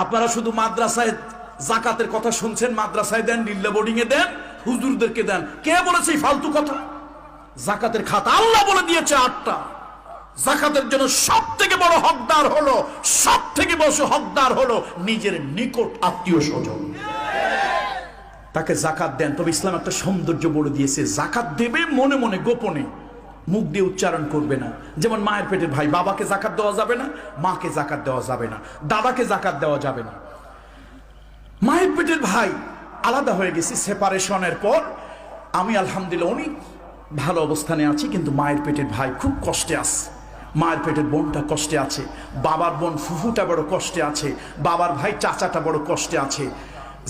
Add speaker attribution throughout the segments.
Speaker 1: আপনারা শুধু মাদ্রাসায় জাকাতের কথা শুনছেন, মাদ্রাসায় দেন লিল্লা বোর্ডিং এ দেন, হুজুরদেরকে দেন। কে বলেছে ফালতু কথা? জাকাতের খাতা আল্লাহ বলে দিয়েছে আটটা। জাকাতের জন্য সব থেকে বড় হকদার হলো সব থেকে বড় হকদার হলো নিজের নিকট আত্মীয় স্বজন। তাকে জাকাত দেন। তবে ইসলাম একটা সৌন্দর্য বলে দিয়েছে। জাকাত দেবে মনে মনে, গোপনে। মুখ দিয়ে উচ্চারণ করবে না। যেমন মায়ের পেটের ভাই, বাবাকে জাকাত দেওয়া যাবে না, মাকে জাকাত দেওয়া যাবে না, দাদাকে জাকাত দেওয়া যাবে না। মায়ের পেটের ভাই আলাদা হয়ে গেছি সেপারেশনের পর। আমি আলহামদুলিল্লাহ অনেক ভালো অবস্থানে আছি, কিন্তু মায়ের পেটের ভাই খুব কষ্টে আছে। মায়ের পেটের বোনটা কষ্টে আছে, বাবার বোন ফুফুটা বড় কষ্টে আছে, বাবার ভাই চাচাটা বড় কষ্টে আছে।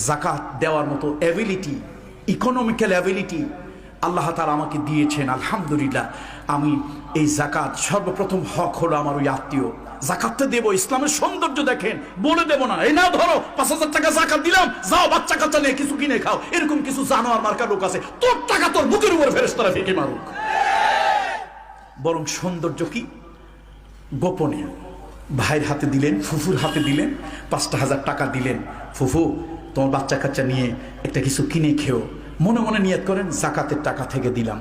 Speaker 1: জাকাত দেওয়ার মতো অ্যাবিলিটি ইকোনমিক্যাল অ্যাবিলিটি আল্লাহ তালা আমাকে দিয়েছেন, আলহামদুলিল্লাহ। আমি এই জাকাত সর্বপ্রথম হক হলো আমার ওই আত্মীয়। জাকাতটা দেবো, ইসলামের সৌন্দর্য দেখেন। বলে দেবো না এই না ধরো, পাঁচ হাজার টাকা জাকাত দিলাম, যাও বাচ্চা কাচ্চা নিয়ে কিছু কিনে খাও। এরকম কিছু জানোয়ার মার্কা লোক আছে। তোর টাকা তোর বুকের উপর ফেরেস তারা ফেঁকে মারুক। বরং সৌন্দর্য কি? গোপনে। ভাইয়ের হাতে দিলেন, ফুফুর হাতে দিলেন, পাঁচটা হাজার টাকা দিলেন। ফুফু, তোমার বাচ্চা কাচ্চা নিয়ে একটা কিছু কিনে খেও। মনে মনে নিয়ত করেন, জাকাতের টাকা থেকে দিলাম।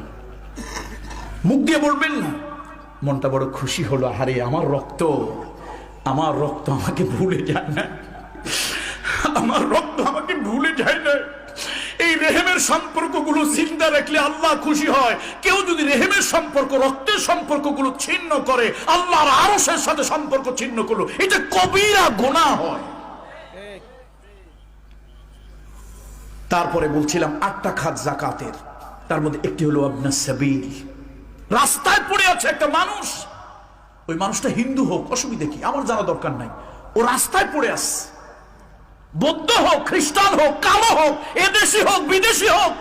Speaker 1: মুখ দিয়ে বলবেন না। মনটা বড় খুশি হলো আরে আমার রক্ত আমার রক্ত আমাকে ভুলে যায় না। আমার রক্ত আমাকে ভুলে যায় না। এই রেহেমের সম্পর্কগুলো চিন্তা রাখলে আল্লাহ খুশি হয়। কেউ যদি রেহেমের সম্পর্ক, রক্তের সম্পর্কগুলো ছিন্ন করে, আল্লাহর আরসের সাথে সম্পর্ক ছিন্ন করল, এটা কবিরা গোনা হয়। তারপরে বলছিলাম আটটা খাত জাকাতের। তার মধ্যে একটি হলো আপনার সাবিল। রাস্তায় পড়ে আছে একটা মানুষ। ওই মানুষটা হিন্দু হোক, অসুবিধা কি? আমার জানা দরকার নাই। ও রাস্তায় পড়ে আস বৌদ্ধ হোক, খ্রিস্টান হোক, কালো হোক, এদেশি হোক, বিদেশি হোক।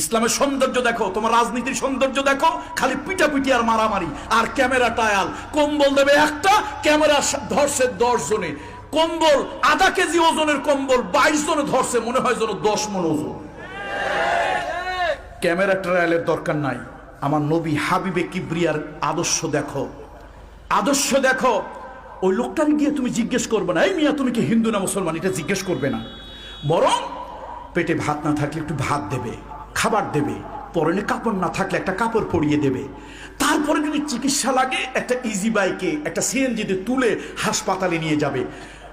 Speaker 1: ইসলামের সৌন্দর্য দেখো, তোমার রাজনীতির সৌন্দর্য দেখো, খালি পিটাপিটি আর মারামারি, আর ক্যামেরা টায়াল। কম্বল দেবে একটা, ক্যামেরা ধরছে দশ জনে। কম্বল, আধা কেজি ওজনের কম্বল বাইশ জনে ধরছে, মনে হয় যেন দশ মন ওজন। ক্যামেরা ট্রায়ালের দরকার নাই। আমার নবী হাবিবে কিবরিয়ার আদর্শ দেখো। আদর্শ দেখো। ওই লোকটাকে গিয়ে তুমি জিজ্ঞেস করবে না, এই মিয়া, তুমি কি হিন্দু না মুসলমান? এটা জিজ্ঞেস করবে না। বরং পেটে ভাত না থাকলে একটু ভাত দেবে, খাবার দেবে, পরনে কাপড় না থাকলে একটা কাপড় পরিয়ে দেবে। তারপরে যদি চিকিৎসা লাগে, একটা ইজি বাইকে একটা সিএনজিতে তুলে হাসপাতালে নিয়ে যাবে।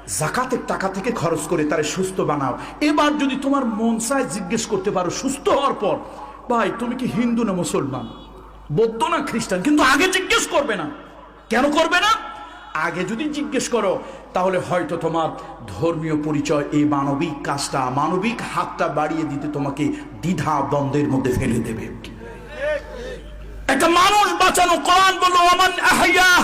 Speaker 1: জাকাতের টাকা থেকে খরচ করে তারে সুস্থ বানাও। এবার যদি তোমার মন চায় জিজ্ঞেস করতে পারো, সুস্থ হওয়ার পর, ভাই, তুমি কি হিন্দু না মুসলমান? বৌদ্ধ না খ্রিস্টান? কিন্তু আগে জিজ্ঞেস করবে না। কেন করবে না? আগে যদি জিজ্ঞেস করো, তাহলে হয়তো তোমার ধর্মীয় পরিচয় এই মানবিক কাজটা, মানবিক হাতটা বাড়িয়ে দিতে তোমাকে দ্বিধা দ্বন্দ্বের মধ্যে ফেলে দেবে। একটা মানুষ বাঁচানো, কোরআন বলল, ওমান আহইয়াহা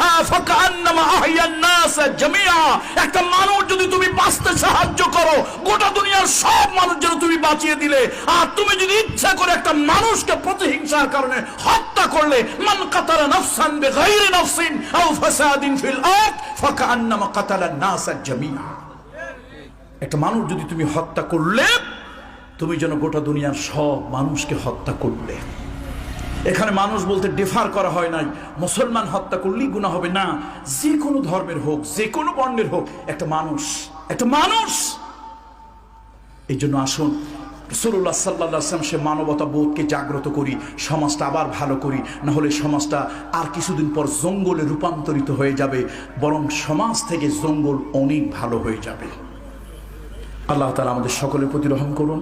Speaker 1: একটা মানুষ যদি তুমি বাঁচতে সাহায্য করো, গোটা দুনিয়ার সব মানুষ যেন তুমি বাঁচিয়ে দিলে। আর তুমি যদি ইচ্ছা করে একটা মানুষকে প্রতিহিংসার কারণে হত্যা করলে, মান কাতালা নাফসান বিগাইরি নাফসিন আও ফাসাদিন ফিল আরদ, ফাকান্নামা কাতালা নাস জামিআ। একটা মানুষ যদি তুমি হত্যা করলে, তুমি যেন গোটা দুনিয়ার সব মানুষকে হত্যা করলে। এখানে মানুষ বলতে ডিফার করা হয় নাই। মুসলমান হত্যা করলেই গুণা হবে। না, যে কোনো ধর্মের হোক, যে কোনো বর্ণের হোক, একটা মানুষ একটা মানুষ। এই জন্য আসুন রসুল্লাহ সাল্লাম সে মানবতা বোধকে জাগ্রত করি, সমাজটা আবার ভালো করি, না হলে সমাজটা আর কিছুদিন পর জঙ্গলে রূপান্তরিত হয়ে যাবে, বরং সমাজ থেকে জঙ্গল অনেক ভালো হয়ে যাবে। আল্লাহ তালা আমাদের সকলের প্রতি রহম করুন।